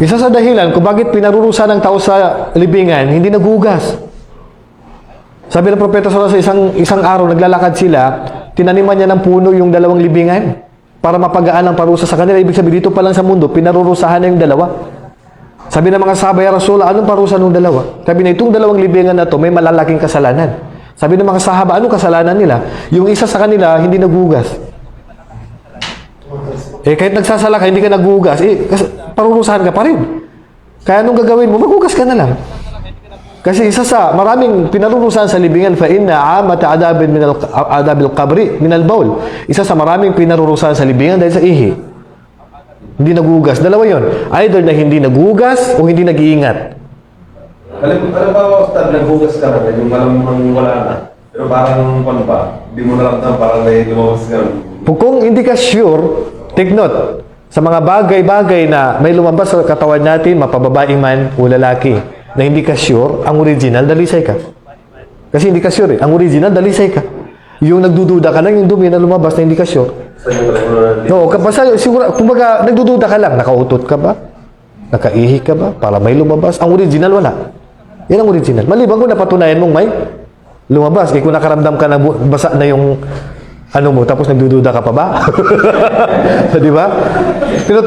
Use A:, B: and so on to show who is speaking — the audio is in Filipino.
A: Isa sa dahilan kung bakit pinarurusa ng tao sa libingan, hindi nagugas. Sabi ng propeta sa isang isang araw naglalakad sila, tinaniman niya ng puno yung dalawang libingan para mapagaan ang parusa sa kanila. Ibig sabihin dito pa lang sa mundo, pinarurusahan na yung dalawa. Sabi ng mga sabay Rasul, anong parusa ng dalawa? Sabi na itong dalawang libingan na to may malalaking kasalanan. Sabi ng mga sahaba, anong kasalanan nila? Yung isa sa kanila hindi nagugas. Eh, kahit nagsasala ka, hindi ka nagugas, eh, parurusahan ka pa rin. Kaya anong gagawin mo? Magugas ka na lang. Kasi isa sa maraming pinarurusahan sa libingan fa inna amata adabin min adabil qabri min al bawl. Isa sa maraming pinarurusahan sa libingan dahil sa ihi. Hindi nagugas. Dalawa 'yon. Either na hindi nagugas o hindi nag-iingat.
B: Alam, alam ba, Ustad, naghugas ka na, yung malamang wala na. Pero parang, ano ba, hindi mo naramdaman, parang may lumabas ka.
A: Kung hindi ka sure, take note. Sa mga bagay-bagay na may lumabas sa katawan natin, mapababae man o lalaki, na hindi ka sure, ang original, dalisay ka. Kasi hindi ka sure eh. Ang original, dalisay ka. Yung nagdududa ka lang, yung dumi na lumabas na hindi ka sure. No, kapasa, siguro, kumbaga, nagdududa ka lang, nakautot ka ba? Nakaihi ka ba? Para may lumabas. Ang original, wala. Yan ang original. Maliban kung napatunayan mong may lumabas. Eh, kung nakaramdam ka na basa na yung ano mo, tapos nagdududa ka pa ba? Di ba? Pero